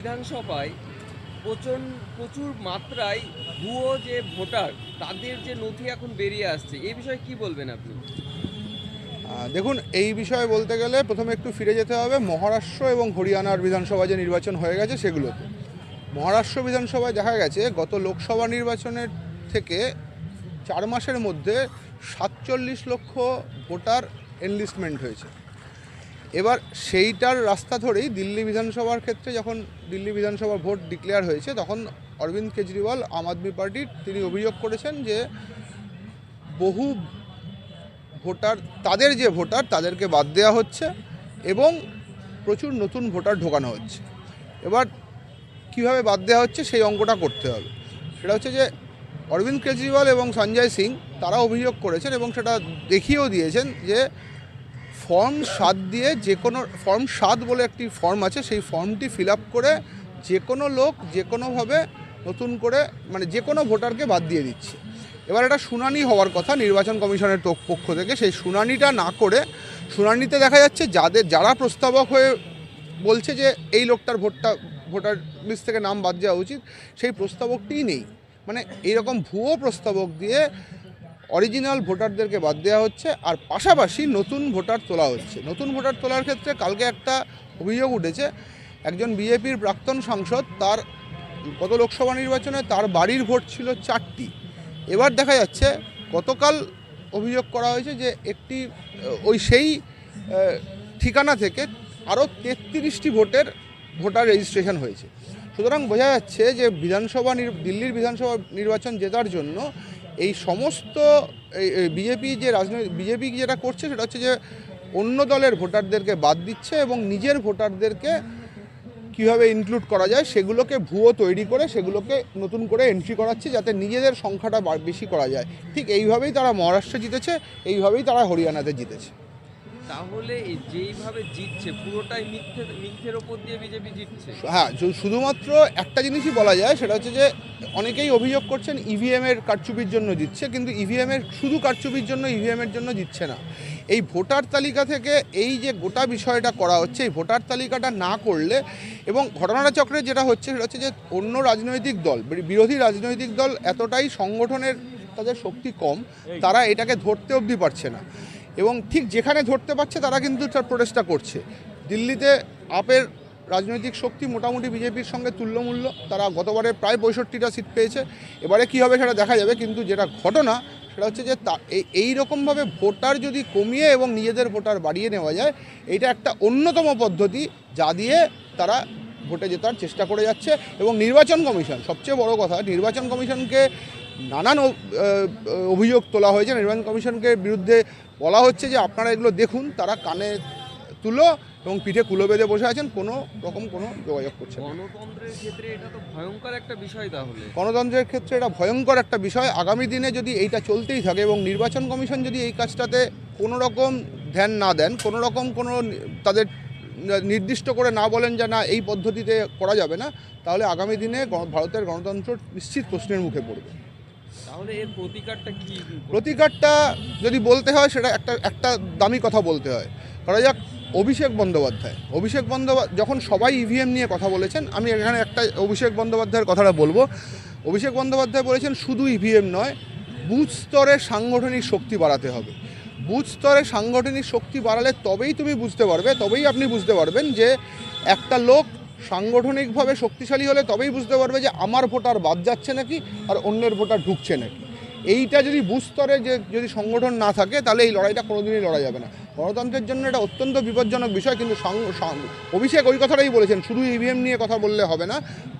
বিধানসভায় প্রচুর প্রচুর মাত্রায় ভুয়ো যে ভোটার, তাদের যে নথি এখন বেরিয়ে আসছে এই বিষয়ে কি বলবেন আপনি? দেখুন, এই বিষয়ে বলতে গেলে প্রথমে একটু ফিরে যেতে হবে। মহারাষ্ট্র এবং হরিয়ানার বিধানসভা যে নির্বাচন হয়ে গেছে, সেগুলোতে। মহারাষ্ট্র বিধানসভায় দেখা গেছে, গত লোকসভা নির্বাচনের থেকে চার মাসের মধ্যে সাতচল্লিশ লক্ষ ভোটার এনলিস্টমেন্ট হয়েছে। এবার সেইটার রাস্তা ধরেই দিল্লি বিধানসভার ক্ষেত্রে যখন দিল্লি বিধানসভার ভোট ডিক্লেয়ার হয়েছে, তখন অরবিন্দ কেজরিওয়াল আম আদমি পার্টির তিনি অভিযোগ করেছেন যে বহু ভোটার, তাদের যে ভোটার তাদেরকে বাদ দেওয়া হচ্ছে এবং প্রচুর নতুন ভোটার ঢোকানো হচ্ছে। এবার কীভাবে বাদ দেওয়া হচ্ছে সেই অঙ্কটা করতে হবে। সেটা হচ্ছে যে অরবিন্দ কেজরিওয়াল এবং সঞ্জয় সিং তারা অভিযোগ করেছেন এবং সেটা দেখিয়েও দিয়েছেন যে ফর্ম সাত দিয়ে যে কোনো ফর্ম সাত বলে একটি ফর্ম আছে, সেই ফর্মটি ফিল করে যে কোনো লোক যে কোনোভাবে নতুন করে মানে যে কোনো ভোটারকে বাদ দিয়ে দিচ্ছে। এবার এটা শুনানি হওয়ার কথা নির্বাচন কমিশনের পক্ষ থেকে। সেই শুনানিটা না করে, শুনানিতে দেখা যাচ্ছে যাদের, যারা প্রস্তাবক হয়ে বলছে যে এই লোকটার ভোটটা, ভোটার লিস্ট থেকে নাম বাদ দেওয়া উচিত, সেই প্রস্তাবকটিই নেই। মানে এইরকম ভুয়ো প্রস্তাবক দিয়ে অরিজিনাল ভোটারদেরকে বাদ দেওয়া হচ্ছে আর পাশাপাশি নতুন ভোটার তোলা হচ্ছে। নতুন ভোটার তোলার ক্ষেত্রে কালকে একটা অভিযোগ উঠেছে, একজন বিজেপির প্রাক্তন সাংসদ, তার গত লোকসভা নির্বাচনে তার বাড়ির ভোট ছিল চারটি। এবার দেখা যাচ্ছে গতকাল অভিযোগ করা হয়েছে যে একটি, ওই সেই ঠিকানা থেকে আরও তেত্রিশটি ভোটের ভোটার রেজিস্ট্রেশন হয়েছে। সুতরাং বোঝা যাচ্ছে যে বিধানসভা দিল্লির বিধানসভা নির্বাচন জেতার জন্য এই সমস্ত বিজেপি যে রাজনৈতিক বিজেপি যেটা করছে সেটা হচ্ছে যে অন্য দলের ভোটারদেরকে বাদ দিচ্ছে এবং নিজের ভোটারদেরকে কীভাবে ইনক্লুড করা যায় সেগুলোকে ভুয়ো তৈরি করে সেগুলোকে নতুন করে এন্ট্রি করাচ্ছে যাতে নিজেদের সংখ্যাটা বেশি করা যায়। ঠিক এইভাবেই তারা মহারাষ্ট্রে জিতেছে, এইভাবেই তারা হরিয়ানাতে জিতেছে। তাহলে যেইভাবে জিতছে পুরোটাই মিথ্যে মিথ্যের ওপর দিয়ে বিজেপি জিতছে? হ্যাঁ শুধুমাত্র একটা জিনিসই বলা যায় সেটা হচ্ছে যে অনেকেই অভিযোগ করছেন ইভিএমের কারচুপির জন্য জিতছে কিন্তু ইভিএমের শুধু কারচুপির জন্য ইভিএমের জন্য জিতছে না। এই ভোটার তালিকা থেকে এই যে গোটা বিষয়টা করা হচ্ছে এই ভোটার তালিকাটা না করলে এবং ঘটনাটা চক্রে যেটা হচ্ছে সেটা হচ্ছে যে অন্য রাজনৈতিক দল বিরোধী রাজনৈতিক দল এতটাই সংগঠনের তাদের শক্তি কম তারা এটাকে ধরতে অবধি পারছে না। এবং ঠিক যেখানে ধরতে পারছে তারা কিন্তু তার প্রোটেস্টটা করছে। দিল্লিতে আপের রাজনৈতিক শক্তি মোটামুটি বিজেপির সঙ্গে তুল্যমূল্য, তারা গতবারে প্রায় পঁয়ষট্টিটা সিট পেয়েছে। এবারে কী হবে সেটা দেখা যাবে, কিন্তু যেটা ঘটনা সেটা হচ্ছে যে তা এই- রকমভাবে ভোটার যদি কমিয়ে এবং নিজেদের ভোটার বাড়িয়ে নেওয়া যায়, এটা একটা অন্যতম পদ্ধতি যা দিয়ে তারা ভোটে জেতার চেষ্টা করে যাচ্ছে। এবং নির্বাচন কমিশন, সবচেয়ে বড় কথা, নির্বাচন কমিশনকে নানান অভিযোগ তোলা হয়েছে। নির্বাচন কমিশনকে বিরুদ্ধে বলা হচ্ছে যে আপনারা এগুলো দেখুন তারা কানে তুলো এবং পিঠে কুলো বেঁধে বসে আছেন কোনো রকম কোনো যোগাযোগ করছে গণতন্ত্রের ক্ষেত্রে এটা তো ভয়ঙ্কর একটা বিষয় তাহলে। গণতন্ত্রের ক্ষেত্রে এটা ভয়ঙ্কর একটা বিষয়। আগামী দিনে যদি এইটা চলতেই থাকে এবং নির্বাচন কমিশন যদি এই কাজটাতে কোনো রকম ধ্যান না দেন কোনো রকম কোনো তাদের নির্দিষ্ট করে না বলেন যে না এই পদ্ধতিতে করা যাবে না তাহলে আগামী দিনে ভারতের গণতন্ত্র নিশ্চিত প্রশ্নের মুখে পড়বে। প্রতিকারটা প্রতিকারটা যদি বলতে হয়, সেটা একটা একটা দামি কথা বলতে হয়। করা যাক, অভিষেক বন্দ্যোপাধ্যায়। অভিষেক বন্দ্যোপাধ্যায় যখন সবাই ইভিএম নিয়ে কথা বলেছেন, আমি এখানে একটা অভিষেক বন্দ্যোপাধ্যায়ের কথাটা বলব। অভিষেক বন্দ্যোপাধ্যায় বলেছেন, শুধু ইভিএম নয়, বুথ স্তরে সাংগঠনিক শক্তি বাড়াতে হবে। বুথ স্তরে সাংগঠনিক শক্তি বাড়ালে তবেই তুমি বুঝতে পারবে, তবেই আপনি বুঝতে পারবেন যে একটা লোক সাংগঠনিকভাবে শক্তিশালী হলে তবেই বুঝতে পারবে যে আমার ভোটার বাদ যাচ্ছে নাকি আর অন্যের ভোটার ঢুকছে নাকি। এইটা যদি বুথ স্তরে যে যদি সংগঠন না থাকে, তাহলে এই লড়াইটা কোনোদিনই লড়া যাবে না। গণতন্ত্রের জন্য এটা অত্যন্ত বিপজ্জনক বিষয়, কিন্তু অভিষেক ওই কথাটাই বলেছেন, শুধু ইভিএম নিয়ে কথা বললে হবে না,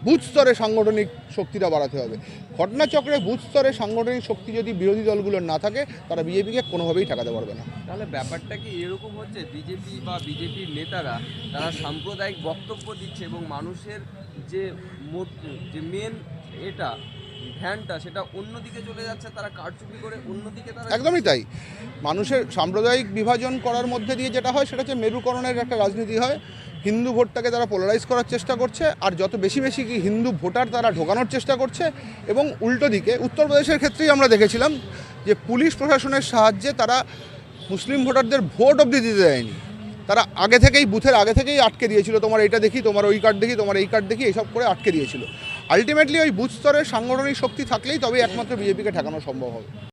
বুথ স্তরে সাংগঠনিক শক্তিটা বাড়াতে হবে। ঘটনাচক্রে বুথ স্তরে সাংগঠনিক শক্তি যদি বিরোধী দলগুলোর না থাকে, তারা বিজেপিকে কোনোভাবেই ঠেকাতে পারবে না। তাহলে ব্যাপারটা কি এরকম হচ্ছে বিজেপি বা বিজেপির নেতারা, তারা সাম্প্রদায়িক বক্তব্য দিচ্ছে এবং মানুষের যে যে মেন এটা ধ্যানটা সেটা অন্যদিকে চলে যাচ্ছে তারা কারচুপি করে অন্যদিকে তারা একদমই তাই। মানুষের সাম্প্রদায়িক বিভাজন করার মধ্যে দিয়ে যেটা হয় সেটা হচ্ছে মেরুকরণের একটা রাজনীতি হয়। হিন্দু ভোটটাকে তারা পোলারাইজ করার চেষ্টা করছে আর যত বেশি বেশি কি হিন্দু ভোটার তারা ঢোকানোর চেষ্টা করছে এবং উল্টো দিকে উত্তরপ্রদেশের ক্ষেত্রেই আমরা দেখেছিলাম যে পুলিশ প্রশাসনের সাহায্যে তারা মুসলিম ভোটারদের ভোট অবধি দিতে দেয়নি। তারা আগে থেকেই বুথের আগে থেকেই আটকে দিয়েছিল তোমার এইটা দেখি তোমার ওই কার্ড দেখি তোমার এই কার্ড দেখি এইসব করে আটকে দিয়েছিল। আলটিমেটলি ওই বুথ স্তরের সাংগঠনিক শক্তি থাকলেই তবে একমাত্র বিজেপিকে ঠেকানো সম্ভব হবে।